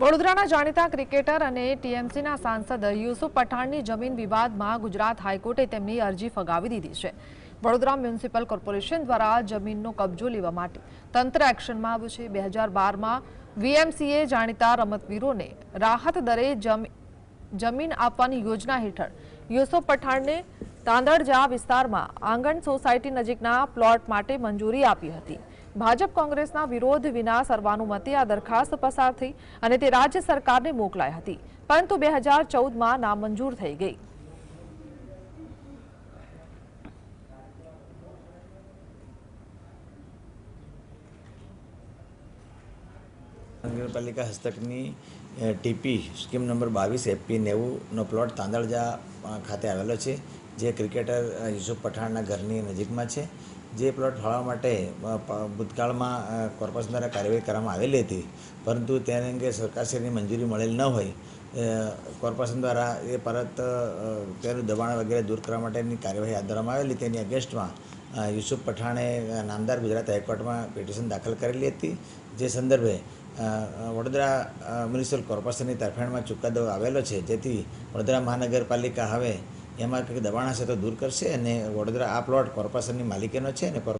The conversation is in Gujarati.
વડોદરાના જાણીતા ક્રિકેટર અને ટીએમસીના સાંસદ યુસુફ પઠાણની જમીન વિવાદમાં ગુજરાત હાઈકોર્ટે તેમની અરજી ફગાવી દીધી છે. વડોદરા મ્યુનિસિપલ કોર્પોરેશન દ્વારા જમીનનો કબજો લેવા માટે તંત્ર એક્શનમાં આવ્યું છે. બે હજાર બારમાં વીએમસીએ જાણીતા રમતવીરોને રાહત દરે જમી- જમીન આપવાની યોજના હેઠળ યુસુફ પઠાણને તાંદળજા વિસ્તારમાં આંગણ સોસાયટી નજીકના પ્લોટ માટે મંજૂરી આપી હતી. ભાજપ કોંગ્રેસના વિરોધ વિના સર્વાનુમતે આ દરખાસ્ત પસાર થઈ અને તે રાજ્ય સરકારને મોકલાઈ હતી. પરંતુ બે હજાર ચૌદમાં નામંજૂર થઈ ગઈ. નગરપાલિકા હસ્તકની ટીપી સ્કીમ નંબર બાવીસ, એપી નેવુંનો પ્લોટ તાંદળજા ખાતે આવેલો છે, જે ક્રિકેટર યુસુફ પઠાણના ઘરની નજીકમાં છે. જે પ્લોટ ફાળવવા માટે ભૂતકાળમાં કોર્પોરેશન દ્વારા કાર્યવાહી કરવામાં આવેલી હતી. પરંતુ તેને અંગે સરકારશ્રીની મંજૂરી મળેલ ન હોય કોર્પોરેશન દ્વારા એ પરત તેનું દબાણ વગેરે દૂર કરવા માટેની કાર્યવાહી હાથ ધરવામાં આવેલી તેની અગેન્સ્ટમાં યુસુફ પઠાણે નામદાર ગુજરાત હાઈકોર્ટમાં પિટિશન દાખલ કરેલી હતી. જે સંદર્ભે વડોદરા મ્યુનિસિપલ કોર્પોરેશનની તરફેણમાં ચુકાદો આવેલો છે. જેથી વડોદરા મહાનગરપાલિકા હવે એમાં કંઈક દબાણ હશે તો દૂર કરશે અને વડોદરા આ પ્લોટ કોર્પોરેશનની માલિકીનો છે અને